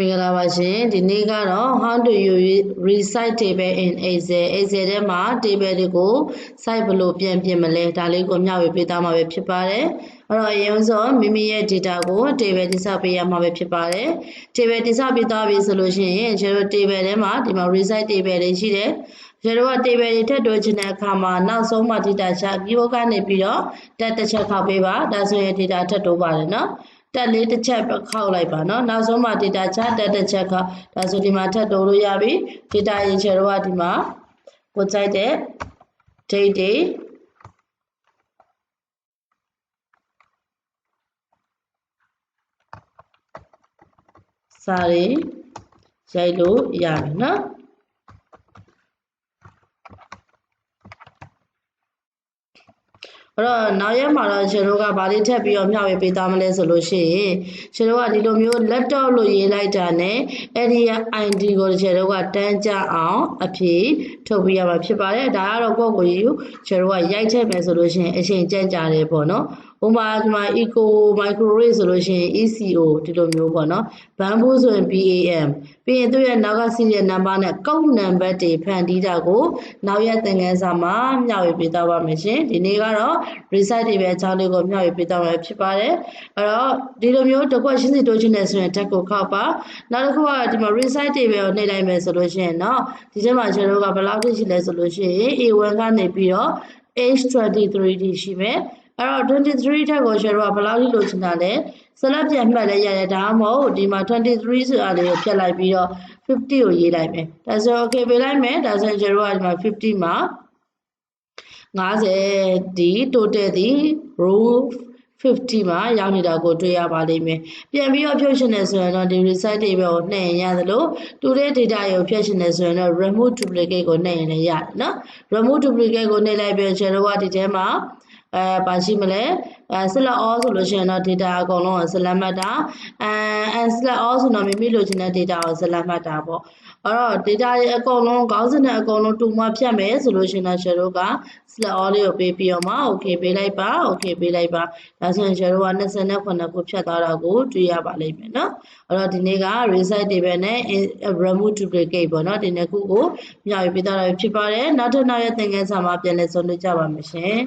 မင်္ဂလာပါရှင်ဒီနေ့ကတော့ how do you recite table in excel excel ထဲမှာ table တွေကို site ဘယ်လိုပြန်ပြင်မလဲဒါလေးကိုမျှဝေပေးသားမှာပဲဖြစ်ပါတယ်အဲ့တော့အရင်ဆုံးမိမိရဲ့ data ကို table တိစောက်ပေးရမှာပဲဖြစ်ပါတယ် table တိစောက်ပြီးသားပြီဆိုလို့ရှိရင်ကျွန်တော် table ထဲမှာဒီမှာ recite table တွေရှိတယ်ကျွန်တော်က table တွေထပ်တိုးချင်တဲ့အခါမှာနောက်ဆုံးမှ data ချ keyboard ကနေပြီးတော့တက်တစ်ချက်ခောက်ပေးပါဒါဆိုရင် data ထပ်တိုးပါတယ်နော် တက်လေးတစ်ချက်ခောက်လိုက်ပါเนาะနောက်ဆုံးမှာ data ချတက်တစ်ချက်ခောက်ဒါဆိုဒီမှာထပ်တိုးလို့ရပြီ data ရင်ချေတော့ကဒီမှာကိုကြိုက်တဲ့ date တွေစာတွေရိုက်လို့ရပြီเนาะ အဲ့တော့နောက်ရက်မှာတော့ကျွန်တော်ကဗာလေးထပ်ပြီးတော့မျှဝေပေးသားမလဲဆိုလို့ရှိရင်ကျွန်တော်ကဒီလိုမျိုး laptop လို့ရေးလိုက်တာနဲ့အဲ့ဒီ ID ကိုကျွန်တော်ကတန်းကြအောင်အဖြေထုတ်ပြရမှာဖြစ်ပါတယ်ဒါကတော့ကိုယ့်ကိုယ်ယူကျွန်တော်ကရိုက်ချက်မယ်ဆိုလို့ရှိရင်အချိန်ကြန့်ကြတယ်ပေါ့နော်ဥပမာဒီမှာ eco microwave ဆိုလို့ရှိရင် ECO ဒီလိုမျိုးပေါ့နော် bamboo ဆိုရင် BAM ပြီးရင်သူ့ရဲ့နောက်က serial number နဲ့ကောက်နံပါတ်တွေဖန်တီးတာကိုနောက်ရက်သင်ခန်းစာမှာမျှဝေပေးသွားပါမယ်ရှင်ဒီနေ့ကတော့ research တွေပဲအကြောင်းလေးကိုမျှဝေပေးသွားမှာဖြစ်ပါတယ်အဲ့တော့ဒီလိုမျိုးတစ်ခွက်ရှင်းစီတိုးချင်တယ်ဆိုရင်တက်ကိုခောက်ပါနောက်တစ်ခုကဒီမှာ research တွေပဲနှိပ်လိုက်မယ်ဆိုလို့ရှိရင်เนาะဒီထဲမှာကျွန်တော်တို့ကဘယ်လောက်ထိရှိလဲဆိုလို့ရှိရင် A1 ကနေပြီးတော့ H23D ရှိမယ် အဲ့တော့23ထက်ကိုကျွန်တော်ကဘယ်လောက်ထိလိုချင်တာလဲဆက်လက်ပြန်မှတ်လဲရတယ်ဒါမှမဟုတ်ဒီမှာ23ဆိုတာလေးကိုဖြတ်လိုက်ပြီးတော့50ကိုရေးလိုက်မယ်ဒါဆို okay ပေးလိုက်မယ်ဒါဆိုကျွန်တော်ကဒီမှာ50မှာ50ဒီ total ဒီ row 50မှာရောက်နေတာကိုတွေ့ရပါလိမ့်မယ်။ပြန်ပြီးတော့ဖြုတ်ရှင်နေဆိုရင်တော့ဒီ result တွေပဲကိုနှိပ်ရင်ရသလိုတူတဲ့ data ကိုဖြတ်ရှင်နေဆိုရင်တော့ remove duplicate ကိုနှိပ်ရင်လည်းရတယ်နော်။ remove duplicate ကိုနှိပ်လိုက်ပြီးကျွန်တော်ကဒီထဲမှာ အဲပါရှိမလဲအဲ select all ဆိုလို့ရှိရင်တော့ data အကုန်လုံးကို select မှတ်တာအဲ unselect all ဆိုတော့မိမိလိုချင်တဲ့ data ကို select မှတ်တာပေါ့အဲ့တော့ data တွေအကုန်လုံးခေါင်းစဉ်နဲ့အကုန်လုံးတူမှဖြတ်မယ်ဆိုလို့ရှိရင်တော့ share က select all လေးကိုပေးပြီးတော့မှ okay ပေးလိုက်ပါ okay ပေးလိုက်ပါဒါဆိုရင် share က29ခုဖြတ်သွားတာကိုတွေ့ရပါလိမ့်မယ်เนาะအဲ့တော့ဒီနေ့က result table နဲ့ remove duplicate ပေါ့เนาะဒီနှစ်ခုကိုမျှဝေပေးသွားတာဖြစ်ပါတယ်နောက်ထပ်နောက်ရသင်ခန်းစာမှာပြန်လည်ဆုံးဖြတ်ကြပါမယ်ရှင်